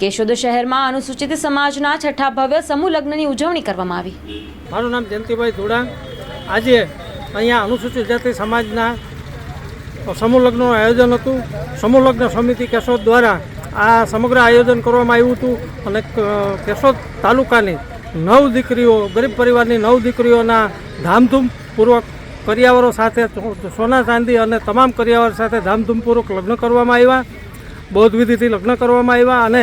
કેશોદ શહેરમાં અનુસૂચિત સમાજના છઠ્ઠા ભવ્ય સમૂહ લગ્નની ઉજવણી કરવામાં આવી. મારું નામ જયંતિભાઈ ધોડા આજે અહીંયા અનુસૂચિત જાતિ સમાજના સમૂહ લગ્નનું આયોજન હતું. સમૂહ લગ્ન સમિતિ કેશોદ દ્વારા આ સમગ્ર આયોજન કરવામાં આવ્યું હતું અને કેશોદ તાલુકાની નવ દીકરીઓ, ગરીબ પરિવારની નવ દીકરીઓના ધામધૂમપૂર્વક કરિયાવરો સાથે સોના ચાંદી અને તમામ કરિયાવર સાથે ધામધૂમપૂર્વક લગ્ન કરવામાં આવ્યા. બૌદ્ધ વિધિથી લગ્ન કરવામાં આવ્યા અને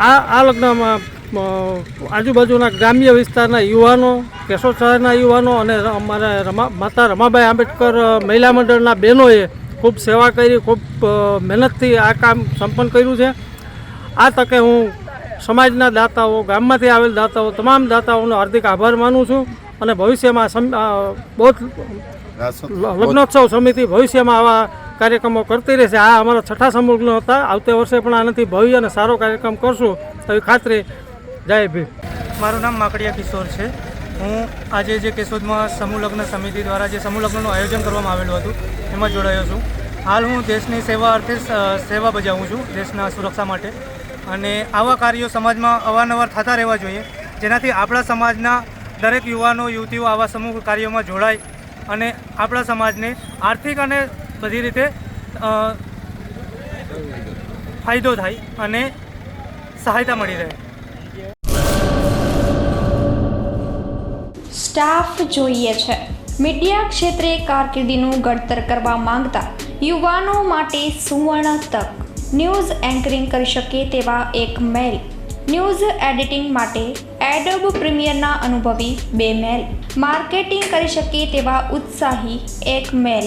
આ આ લગ્નમાં આજુબાજુના ગ્રામ્ય વિસ્તારના યુવાનો કેશોદ શહેરના યુવાનો અને અમારા રમા માતા રમાબાઈ આંબેડકર મહિલા મંડળના બહેનોએ ખૂબ સેવા કરી ખૂબ મહેનતથી આ કામ સંપન્ન કર્યું છે. આ તકે હું સમાજના દાતાઓ ગામમાંથી આવેલ દાતાઓ તમામ દાતાઓનો હાર્દિક આભાર માનું છું અને ભવિષ્યમાં બહુ બૌદ્ધ લગ્નોત્સવ સમિતિ ભવિષ્યમાં આવા કાર્યક્રમો કરતી રહેશે આ અમારા છઠ્ઠા સમૂહ હતા. આવતા વર્ષે પણ આનાથી ભવ્ય અને સારો કાર્યક્રમ કરશું. એવી ખાતરી. જય ભીમ. મારું નામ માકડિયા કિશોર છે. હું આજે જે કેશોદમાં સમૂહ લગ્ન સમિતિ દ્વારા જે સમૂહ લગ્નનું આયોજન કરવામાં આવેલું હતું, એમાં જોડાયો છું. હાલ હું દેશની સેવા અર્થે સેવા બજાવું છું, દેશના સુરક્ષા માટે. અને આવા કાર્યો સમાજમાં અવારનવાર થતા રહેવા જોઈએ, જેનાથી આપણા સમાજના દરેક યુવાનો, યુવતીઓ આવા સમૂહ કાર્યોમાં જોડાય અને આપણા સમાજને આર્થિક અને બધી રીતે ફાયદો થાય અને સહાયતા મળી રહે. સ્ટાફ જોઈએ છે. મીડિયા ક્ષેત્રે કારકિર્દીનું ઘડતર કરવા માંગતા યુવાનો માટે સુવર્ણ તક. ન્યૂઝ એન્કરિંગ કરી શકે તેવા એક મેલ. ન્યૂઝ એડિટિંગ માટે એડોબ પ્રીમિયરના અનુભવી બે મેલ. માર્કેટિંગ કરી શકે તેવા ઉત્સાહી એક મેલ.